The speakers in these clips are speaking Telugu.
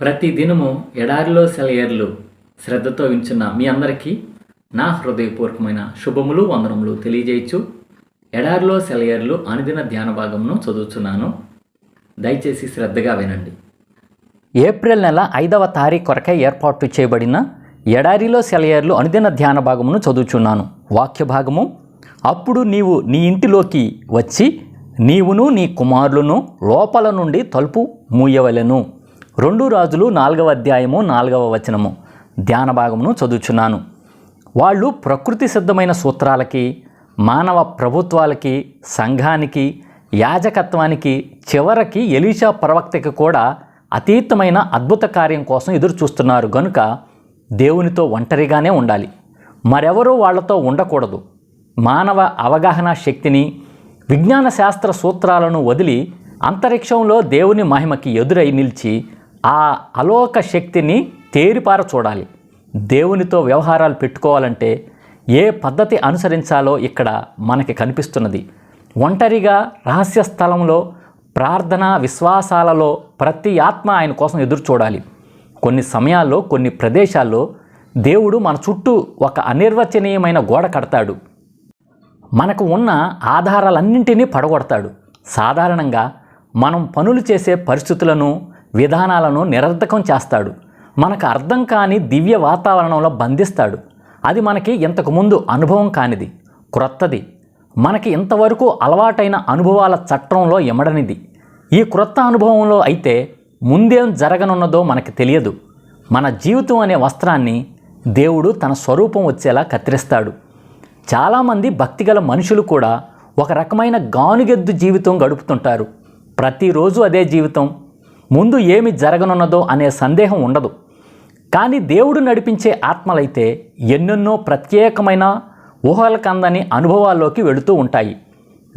ప్రతి దినము ఎడారిలో సెలయర్లు శ్రద్ధతో వించున్న మీ అందరికీ నా హృదయపూర్వకమైన శుభములు వందనములు తెలియజేయచ్చు. ఎడారిలో సెలయర్లు అనుదిన ధ్యాన భాగమును చదువుతున్నాను దయచేసి శ్రద్ధగా వినండి. ఏప్రిల్ నెల ఐదవ తారీఖు కొరకై ఏర్పాటు చేయబడిన ఎడారిలో సెలయర్లు అనుదిన ధ్యాన భాగమును చదువుచున్నాను. వాక్య భాగము అప్పుడు నీవు నీ ఇంటిలోకి వచ్చి నీవును నీ కుమారులను లోపల నుండి తలుపు మూయవలెను. రెండు రాజులు నాలుగవ అధ్యాయము నాలుగవ వచనము. ధ్యాన భాగమును చదువుచున్నాను. వాళ్ళు ప్రకృతి సిద్ధమైన సూత్రాలకి మానవ ప్రభుత్వాలకి సంఘానికి యాజకత్వానికి చివరికి ఎలీషా ప్రవక్తకి కూడా అతీతమైన అద్భుత కార్యం కోసం ఎదురు చూస్తున్నారు గనుక దేవునితో ఒంటరిగానే ఉండాలి. మరెవరూ వాళ్ళతో ఉండకూడదు. మానవ అవగాహన శక్తిని విజ్ఞాన శాస్త్ర సూత్రాలను వదిలి అంతరిక్షంలో దేవుని మహిమకి ఎదురై నిలిచి ఆ అలోక శక్తిని తేరిపార చూడాలి. దేవునితో వ్యవహారాలు పెట్టుకోవాలంటే ఏ పద్ధతి అనుసరించాలో ఇక్కడ మనకి కనిపిస్తున్నది. ఒంటరిగా రహస్య స్థలంలో ప్రార్థన విశ్వాసాలలో ప్రతి ఆత్మ ఆయన కోసం ఎదురు చూడాలి. కొన్ని సమయాల్లో కొన్ని ప్రదేశాల్లో దేవుడు మన చుట్టూ ఒక అనిర్వచనీయమైన గోడ కడతాడు. మనకు ఉన్న ఆధారాలన్నింటినీ పడగొడతాడు. సాధారణంగా మనం పనులు చేసే పరిస్థితులను విధానాలను నిరర్ధకం చేస్తాడు. మనకు అర్థం కాని దివ్య వాతావరణంలో బంధిస్తాడు. అది మనకి ఇంతకుముందు అనుభవం కానిది క్రొత్తది. మనకి ఇంతవరకు అలవాటైన అనుభవాల చట్టంలో ఎమడనిది. ఈ క్రొత్త అనుభవంలో అయితే ముందేం జరగనున్నదో మనకి తెలియదు. మన జీవితం అనే వస్త్రాన్ని దేవుడు తన స్వరూపం వచ్చేలా కత్తిరిస్తాడు. చాలామంది భక్తిగల మనుషులు కూడా ఒక రకమైన గానుగెద్దు జీవితం గడుపుతుంటారు. ప్రతిరోజు అదే జీవితం. ముందు ఏమి జరగనున్నదో అనే సందేహం ఉండదు. కానీ దేవుడు నడిపించే ఆత్మలైతే ఎన్నెన్నో ప్రత్యేకమైన ఊహలకందని అనుభవాల్లోకి వెళుతూ ఉంటాయి.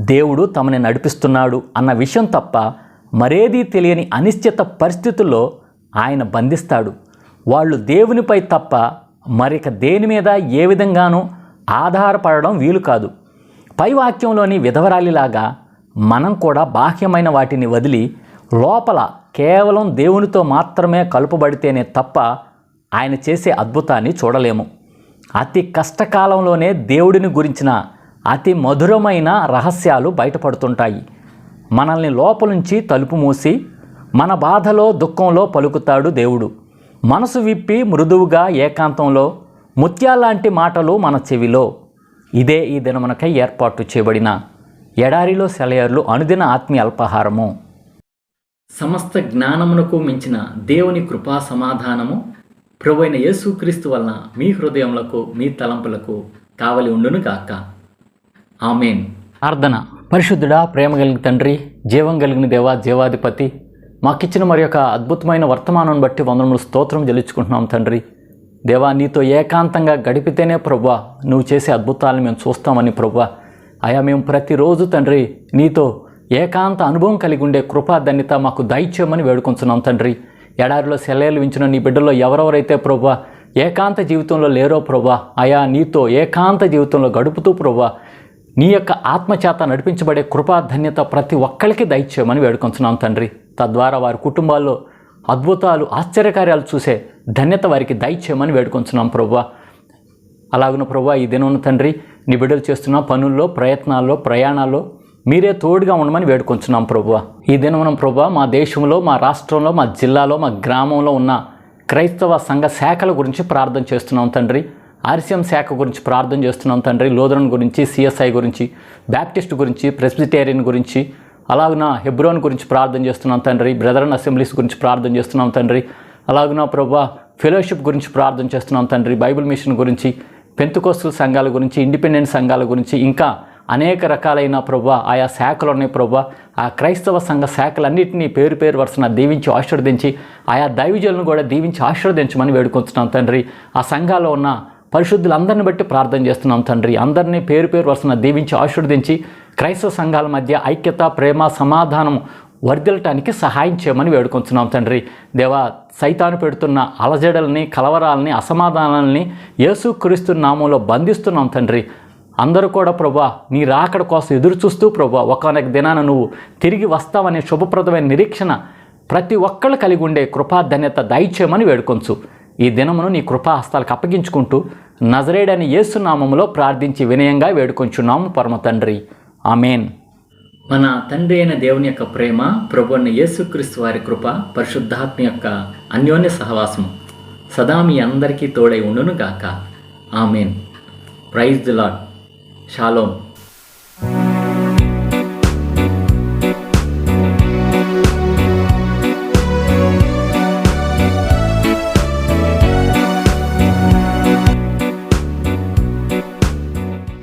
దేవుడు తమని నడిపిస్తున్నాడు అన్న విషయం తప్ప మరేదీ తెలియని అనిశ్చిత పరిస్థితుల్లో ఆయన బంధిస్తాడు. వాళ్ళు దేవునిపై తప్ప మరిక దేని మీద ఏ విధంగానూ ఆధారపడడం వీలు కాదు. పై వాక్యంలోని విధవరాలిలాగా మనం కూడా బాహ్యమైన వాటిని వదిలి లోపల కేవలం దేవునితో మాత్రమే కలుపబడితేనే తప్ప ఆయన చేసే అద్భుతాన్ని చూడలేము. అతి కష్టకాలంలోనే దేవుడిని గురించిన అతి మధురమైన రహస్యాలు బయటపడుతుంటాయి. మనల్ని లోపలుంచి తలుపు మూసి మన బాధలో దుఃఖంలో పలుకుతాడు దేవుడు. మనసు విప్పి మృదువుగా ఏకాంతంలో ముత్యాలాంటి మాటలు మన చెవిలో. ఇదే ఈ దినమునకై ఏర్పాటు చేయబడిన ఎడారిలో సెలయర్లు అనుదిన ఆత్మీయ అల్పాహారము. సమస్త జ్ఞానమునకు మించిన దేవుని కృపా సమాధానము ప్రభువైన యేసుక్రీస్తు వలన మీ హృదయములకు మీ తలంపులకు కావలి ఉండును గాక. ఆమెన్. ప్రార్థన. పరిశుద్ధుడా ప్రేమ కలిగిన తండ్రి జీవం కలిగిన దేవా జీవాధిపతి మాకిచ్చిన మరి యొక్క అద్భుతమైన వర్తమానం బట్టి వందనములు స్తోత్రం చెల్లించుకుంటున్నాం తండ్రి. దేవా నీతో ఏకాంతంగా గడిపితేనే ప్రభా నువ్వు చేసే అద్భుతాలను మేము చూస్తామని ప్రభా. అయా మేము ప్రతిరోజు తండ్రి నీతో ఏకాంత అనుభవం కలిగి ఉండే కృపా ధన్యత మాకు దయచేయమని వేడుకొంచున్నాం తండ్రి. ఎడారిలో సెలవులు వించిన నీ బిడ్డల్లో ఎవరెవరైతే ప్రభా ఏకాంత జీవితంలో లేరో ప్రభా అయా నీతో ఏకాంత జీవితంలో గడుపుతూ ప్రభా నీ యొక్క ఆత్మచేత నడిపించబడే కృపా ధన్యత ప్రతి ఒక్కరికి దయచేయమని వేడుకొంచున్నాం తండ్రి. తద్వారా వారి కుటుంబాల్లో అద్భుతాలు ఆశ్చర్యకార్యాలు చూసే ధన్యత వారికి దయచేయమని వేడుకొంచున్నాం ప్రభా. అలాగున ప్రభా ఈ దినం తండ్రి నీ బిడ్డలు చేస్తున్న పనుల్లో ప్రయత్నాల్లో ప్రయాణాల్లో మీరే తోడుగా ఉండమని వేడుకొంచున్నాం ప్రభు ఈ దినమున ప్రభు మా దేశంలో మా రాష్ట్రంలో మా జిల్లాలో మా గ్రామంలో ఉన్న క్రైస్తవ సంఘ శాఖల గురించి ప్రార్థన చేస్తున్నాం తండ్రి. ఆర్సీఎం శాఖ గురించి ప్రార్థన చేస్తున్నాం తండ్రి. లోదరన్ గురించి సిఎస్ఐ గురించి బ్యాప్టిస్ట్ గురించి ప్రెస్బిటేరియన్ గురించి అలాగున హెబ్రోన్ గురించి ప్రార్థన చేస్తున్నాం తండ్రి. బ్రదరన్ అసెంబ్లీస్ గురించి ప్రార్థన చేస్తున్నాం తండ్రి. అలాగున ప్రభా ఫెలోషిప్ గురించి ప్రార్థన చేస్తున్నాం తండ్రి. బైబిల్ మిషన్ గురించి పెంతుకోస్తుల సంఘాల గురించి ఇండిపెండెంట్ సంఘాల గురించి ఇంకా అనేక రకాలైన ప్రభు ఆయా శాఖలు ఉన్నాయి ప్రభా ఆ క్రైస్తవ సంఘ శాఖలన్నింటినీ పేరు పేరు వరుసన దీవించి ఆశీర్వదించి ఆయా దైవజులను కూడా దీవించి ఆశీర్వదించమని వేడుకొంచున్నాం తండ్రి. ఆ సంఘాల్లో ఉన్న పరిశుద్ధులందరిని బట్టి ప్రార్థన చేస్తున్నాం తండ్రి. అందరినీ పేరు పేరు వరుసన దీవించి ఆశీర్వదించి క్రైస్తవ సంఘాల మధ్య ఐక్యత ప్రేమ సమాధానం వర్ధిల్లటానికి సహాయం చేయమని వేడుకొంచున్నాం తండ్రి. దేవా సైతాను పెడుతున్న అలజడల్ని కలవరాలని అసమాధానాలని యేసుక్రీస్తు నామంలో బంధిస్తున్నాం తండ్రి. అందరూ కూడా ప్రభా నీ రాకడ కోసం ఎదురు చూస్తూ ప్రభా ఒకనొక దినాన నువ్వు తిరిగి వస్తావనే శుభప్రదమైన నిరీక్షణ ప్రతి ఒక్కళ్ళు కలిగి ఉండే కృపాధన్యత దయచేయమని వేడుకొంచు. ఈ దినమును నీ కృపా హస్తాలకు అప్పగించుకుంటూ నజరేడని యేసునామంలో ప్రార్థించి వినయంగా వేడుకొంచున్నాము పరమ తండ్రి. ఆమెన్. మన తండ్రి అయిన దేవుని యొక్క ప్రేమ ప్రభు యేసుక్రీస్తు వారి కృప పరిశుద్ధాత్మ యొక్క అన్యోన్య సహవాసము సదా మీ అందరికీ తోడై ఉండును గాక ఆమెన్. Praise the Lord শালম।